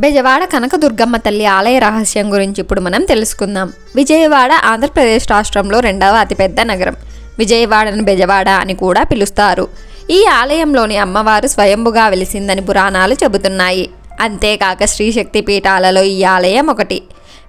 బెజవాడ కనకదుర్గమ్మ తల్లి ఆలయ రహస్యం గురించి ఇప్పుడు మనం తెలుసుకుందాం. విజయవాడ ఆంధ్రప్రదేశ్ రాష్ట్రంలో రెండవ అతిపెద్ద నగరం. విజయవాడను బెజవాడ అని కూడా పిలుస్తారు. ఈ ఆలయంలోని అమ్మవారు స్వయంభుగా వెలిసిందని పురాణాలు చెబుతున్నాయి. అంతేకాక శ్రీశక్తి పీఠాలలో ఈ ఆలయం ఒకటి.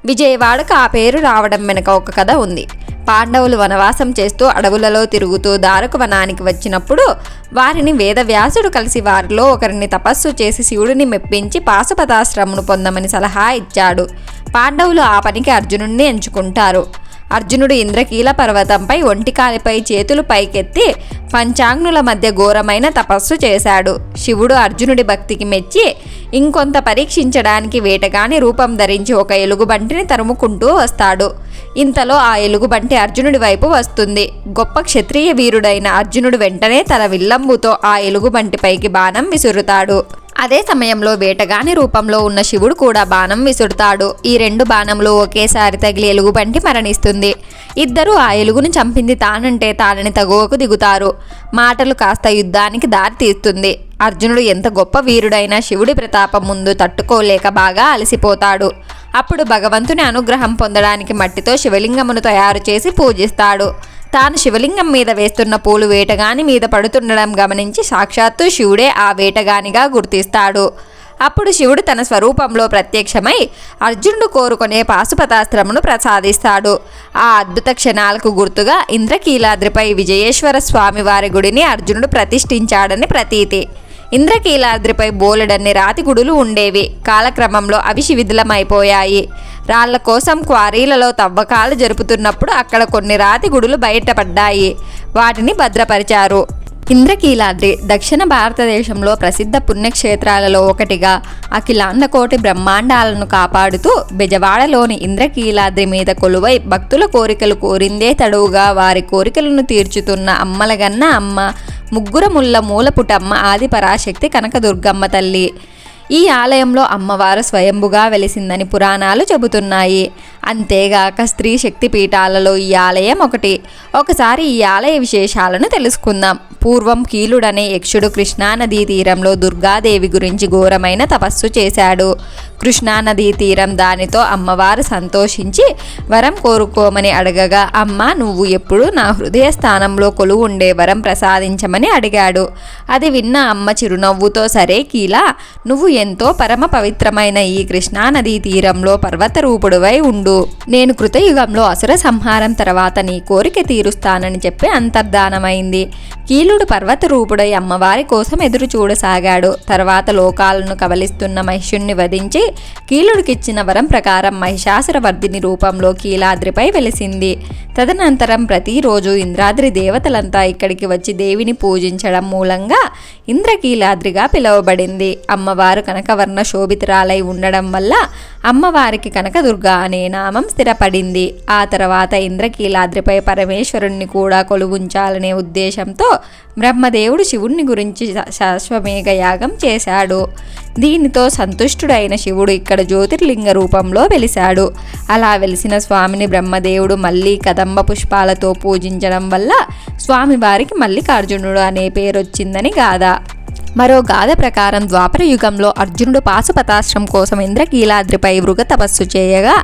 విజయవాడకు ఆ పేరు రావడం వెనుక ఒక కథ ఉంది. పాండవులు వనవాసం చేస్తూ అడవులలో తిరుగుతూ దారుక వనానికి వచ్చినప్పుడు వారిని వేదవ్యాసుడు కలిసి వారిలో ఒకరిని తపస్సు చేసి శివుడిని మెప్పించి పాశుపతాశ్రమును పొందమని సలహా ఇచ్చాడు. పాండవులు ఆ పనికి అర్జునుడిని ఎంచుకుంటారు. అర్జునుడు ఇంద్రకీల పర్వతంపై ఒంటికాలిపై చేతులు పైకెత్తి పంచాగ్నుల మధ్య ఘోరమైన తపస్సు చేశాడు. శివుడు అర్జునుడి భక్తికి మెచ్చి ఇంకొంత పరీక్షించడానికి వేటగాని రూపం ధరించి ఒక ఎలుగుబంటిని తరుముకుంటూ వస్తాడు. ఇంతలో ఆ ఎలుగుబంటి అర్జునుడి వైపు వస్తుంది. గొప్ప క్షత్రియ వీరుడైన అర్జునుడు వెంటనే తన విల్లంబుతో ఆ ఎలుగుబంటిపైకి బాణం విసురుతాడు. అదే సమయంలో వేటగాని రూపంలో ఉన్న శివుడు కూడా బాణం విసురుతాడు. ఈ రెండు బాణములు ఒకేసారి తగిలి ఎలుగుబంటి మరణిస్తుంది. ఇద్దరు ఆ ఎలుగును చంపింది తానంటే తానని తగువకు దిగుతారు. మాటలు కాస్త యుద్ధానికి దారి తీస్తుంది. అర్జునుడు ఎంత గొప్ప వీరుడైనా శివుడి ప్రతాపం ముందు తట్టుకోలేక బాగా అలసిపోతాడు. అప్పుడు భగవంతుని అనుగ్రహం పొందడానికి మట్టితో శివలింగమును తయారు చేసి పూజిస్తాడు. తాను శివలింగం మీద వేస్తున్న పూలు వేటగాని మీద పడుతుండడం గమనించి సాక్షాత్తు శివుడే ఆ వేటగానిగా గుర్తిస్తాడు. అప్పుడు శివుడు తన స్వరూపంలో ప్రత్యక్షమై అర్జునుడు కోరుకునే పాశుపతాస్త్రమును ప్రసాదిస్తాడు. ఆ అద్భుత క్షణాలకు గుర్తుగా ఇంద్రకీలాద్రిపై విజయేశ్వర స్వామి వారి గుడిని అర్జునుడు ప్రతిష్ఠించాడని ప్రతీతి. ఇంద్రకీలాద్రిపై బోలెడన్ని రాతి గుడులు ఉండేవి. కాలక్రమంలో అవి శిథిలమైపోయాయి రాళ్ళ కోసం క్వారీలలో తవ్వకాలు జరుపుతున్నప్పుడు అక్కడ కొన్ని రాతి గుడులు బయటపడ్డాయి. వాటిని భద్రపరిచారు. ఇంద్రకీలాద్రి దక్షిణ భారతదేశంలో ప్రసిద్ధ పుణ్యక్షేత్రాలలో ఒకటిగా అఖిలాండకోటి బ్రహ్మాండాలను కాపాడుతూ బెజవాడలోని ఇంద్రకీలాద్రి మీద కొలువై భక్తుల కోరికలు కోరిందే తడువుగా వారి కోరికలను తీర్చుతున్న అమ్మలగన్న అమ్మ ముగ్గురముల్ల మూలపుటమ్మ ఆది పరాశక్తి కనకదుర్గమ్మ తల్లి. ఈ ఆలయంలో అమ్మవారు స్వయంభుగా వెలిసిందని పురాణాలు చెబుతున్నాయి. అంతేగాక స్త్రీ శక్తి పీఠాలలో ఈ ఆలయం ఒకటి. ఒకసారి ఈ ఆలయ విశేషాలను తెలుసుకుందాం. పూర్వం కీలుడనే యక్షుడు కృష్ణానదీ తీరంలో దుర్గాదేవి గురించి ఘోరమైన తపస్సు చేశాడు. కృష్ణానదీ తీరం దానితో అమ్మవారు సంతోషించి వరం కోరుకోమని అడగగా అమ్మ నువ్వు ఎప్పుడు నా హృదయ స్థానంలో కొలువు ఉండే వరం ప్రసాదించమని అడిగాడు. అది విన్న అమ్మ చిరునవ్వుతో సరే కీలా నువ్వు ఎంతో పరమ పవిత్రమైన ఈ కృష్ణానదీ తీరంలో పర్వత రూపుడువై ఉండు. నేను కృతయుగంలో అసుర సంహారం తర్వాత నీ కోరిక తీరుస్తానని చెప్పి అంతర్ధానమైంది. కీలుడు పర్వత రూపుడై అమ్మవారి కోసం ఎదురు చూడసాగాడు తర్వాత లోకాలను కవలిస్తున్న మహిషుణ్ణి వధించి కీలుడికిచ్చిన వరం ప్రకారం మహిషాసురవర్ధిని రూపంలో కీలాద్రిపై వెలిసింది. తదనంతరం ప్రతిరోజు ఇంద్రాద్రి దేవతలంతా ఇక్కడికి వచ్చి దేవిని పూజించడం మూలంగా ఇంద్రకీలాద్రిగా పిలువబడింది. అమ్మవారు కనకవర్ణ శోభితురాలై ఉండడం వల్ల అమ్మవారికి కనకదుర్గ అనే నామం స్థిరపడింది. ఆ తర్వాత ఇంద్రకీలాద్రిపై పరమేశ్వరుణ్ణి కూడా కొలువుంచాలనే ఉద్దేశంతో బ్రహ్మదేవుడు శివుణ్ణి గురించి శాశ్వమేఘ యాగం చేశాడు. దీనితో సంతుష్టుడైన శివుడు ఇక్కడ జ్యోతిర్లింగ రూపంలో వెలిశాడు. అలా వెలిసిన స్వామిని బ్రహ్మదేవుడు మళ్ళీ కథ కదంబ పుష్పాలతో పూజించడం వల్ల స్వామివారికి మల్లికార్జునుడు అనే పేరొచ్చిందని గాథ. మరో గాథ ప్రకారం ద్వాపర యుగంలో అర్జునుడు పాశుపతాశ్రం కోసం ఇంద్రకీలాద్రిపై మృగ తపస్సు చేయగా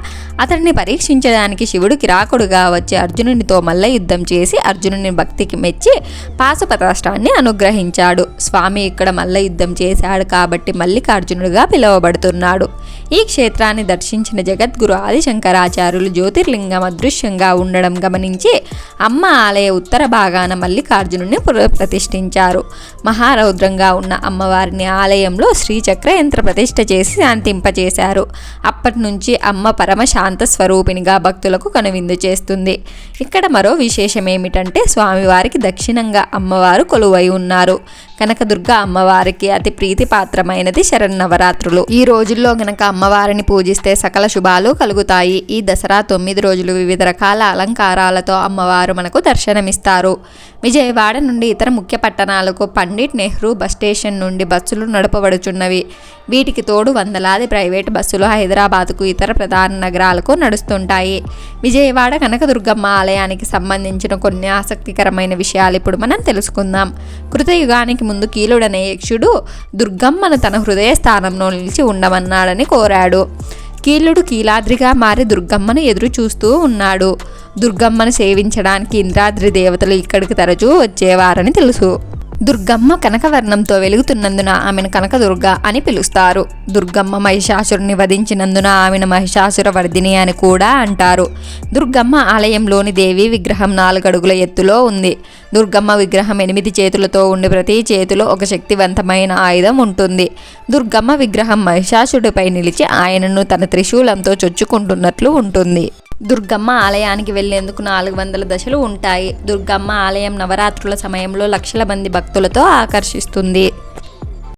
అతడిని పరీక్షించడానికి శివుడు కిరాకుడుగా వచ్చి అర్జునునితో మల్ల యుద్ధం చేసి అర్జునుని భక్తికి మెచ్చి పాశుపతాశ్రాన్ని అనుగ్రహించాడు. స్వామి ఇక్కడ మల్ల యుద్ధం చేశాడు కాబట్టి మల్లికార్జునుడుగా పిలువబడుతున్నాడు. ఈ క్షేత్రాన్ని దర్శించిన జగద్గురు ఆదిశంకరాచార్యులు జ్యోతిర్లింగం అదృశ్యంగా ఉండడం గమనించి అమ్మ ఆలయ ఉత్తర భాగాన మల్లికార్జునుని ప్రతిష్ఠించారు మహారౌద్రంగా ఉన్న అమ్మవారిని ఆలయంలో శ్రీచక్ర యంత్ర ప్రతిష్ఠ చేసి శాంతింపచేశారు. అప్పటి నుంచి అమ్మ పరమశాంత స్వరూపినిగా భక్తులకు కనువిందు చేస్తుంది. ఇక్కడ మరో విశేషం ఏమిటంటే స్వామివారికి దక్షిణంగా అమ్మవారు కొలువై ఉన్నారు. కనకదుర్గ అమ్మవారికి అతి ప్రీతి పాత్రమైనది శరన్నవరాత్రులు. ఈ రోజుల్లో గనక అమ్మవారిని పూజిస్తే సకల శుభాలు కలుగుతాయి. ఈ దసరా తొమ్మిది రోజులు వివిధ రకాల అలంకారాలతో అమ్మవారు మనకు దర్శనమిస్తారు. విజయవాడ నుండి ఇతర ముఖ్య పట్టణాలకు పండిట్ నెహ్రూ బస్ స్టేషన్ నుండి బస్సులు నడపబడుచున్నవి. వీటికి తోడు వందలాది ప్రైవేటు బస్సులు హైదరాబాద్కు ఇతర ప్రధాన నగరాలకు నడుస్తుంటాయి. విజయవాడ కనకదుర్గమ్మ ఆలయానికి సంబంధించిన కొన్ని ఆసక్తికరమైన విషయాలు ఇప్పుడు మనం తెలుసుకుందాం. కృతయుగానికి ముందు కీలుడనే యక్షుడు దుర్గమ్మను తన హృదయ స్థానంలో నిలిచి ఉండమన్నాడని కోరాడు. కీలుడు కీలాద్రిగా మారి దుర్గమ్మను ఎదురు చూస్తూ ఉన్నాడు. దుర్గమ్మను సేవించడానికి ఇంద్రాద్రి దేవతలు ఇక్కడికి తరచూ వచ్చేవారని తెలుసు. దుర్గమ్మ కనకవర్ణంతో వెలుగుతున్నందున ఆమెను కనకదుర్గ అని పిలుస్తారు. దుర్గమ్మ మహిషాసురుని వధించినందున ఆమెను మహిషాసుర వర్ధిని అని కూడా అంటారు. దుర్గమ్మ ఆలయంలోని దేవి విగ్రహం నాలుగడుగుల ఎత్తులో ఉంది. దుర్గమ్మ విగ్రహం ఎనిమిది చేతులతో ఉండి ప్రతి చేతిలో ఒక శక్తివంతమైన ఆయుధం ఉంటుంది. దుర్గమ్మ విగ్రహం మహిషాసుడిపై నిలిచి ఆయనను తన త్రిశూలంతో చొచ్చుకుంటున్నట్లు ఉంటుంది. దుర్గమ్మ ఆలయానికి వెళ్ళేందుకు నాలుగు వందల దశలు ఉంటాయి. దుర్గమ్మ ఆలయం నవరాత్రుల సమయంలో లక్షల మంది భక్తులతో ఆకర్షిస్తుంది.